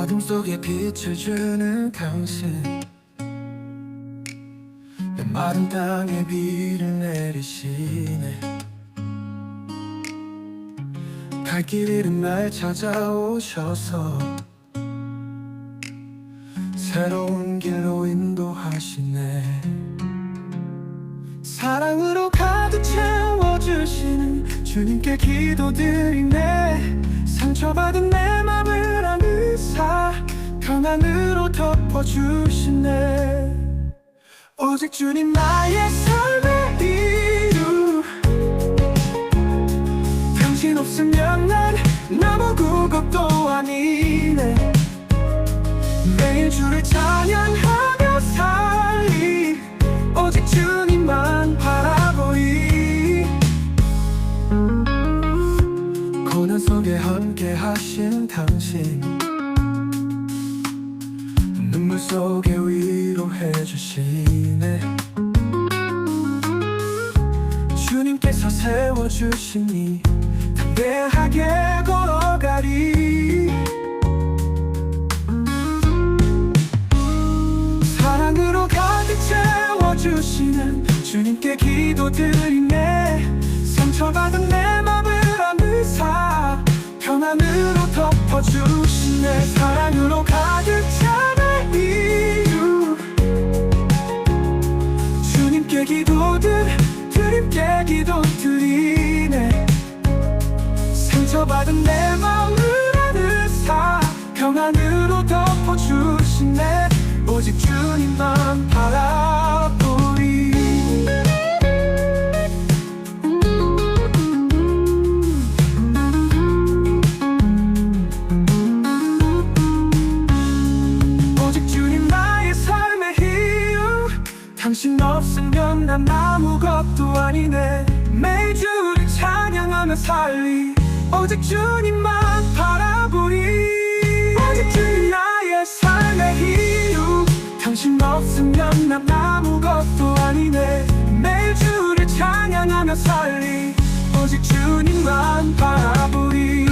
어둠 속에 빛을 주는 당신. 내 마른 땅에 비를 내리시네. 갈 길 잃은 날 찾아오셔서 새로운 길로 인도하시네. 사랑으로 가득 채워주시는 주님께 기도드리네. 상처받은 내 맘을 안으사 평안으로 덮어주시네. 오직 주님 나의 삶의 이유. 당신 없으면 난 나무구겁도 아니네. 매일 주를 찬양하며 살리. 오직 주님만 바라보리 고난 속에 함께 하신 당신 속에 위로해 주시네. 주님께서 세워주시니 담대하게 걸어가리. 사랑으로 가득 채워주시는 주님께 기도드리네. 상처받은 내 맘을 안으사. 평안으로 덮어주시네 사랑으로 가득 내 마음을 안으사 평안으로 덮어주시네. 오직 주님만 바라보리. 오직 주님 나의 삶의 이유. 당신 없으면 난 아무것도 아니네. 매일 주를 찬양하며 살리 오직 주님만 바라보리 오직 주님 나의 삶의 이유. 당신 없으면 난 아무것도 아니네. 매일 주를 찬양하며 살리. 오직 주님만 바라보리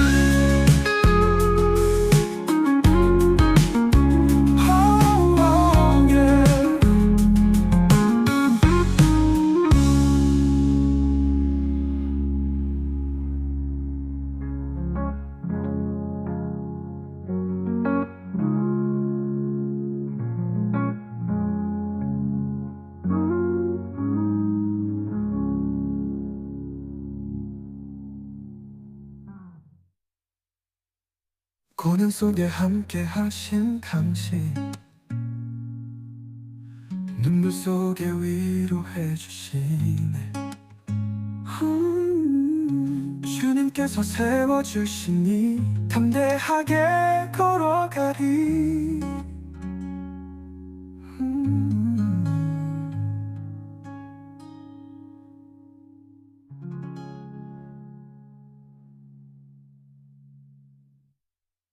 고난 속에 함께 하신 당신. 눈물 속에 위로해 주시네. 음, 주님께서 세워주시니 담대하게 걸어가리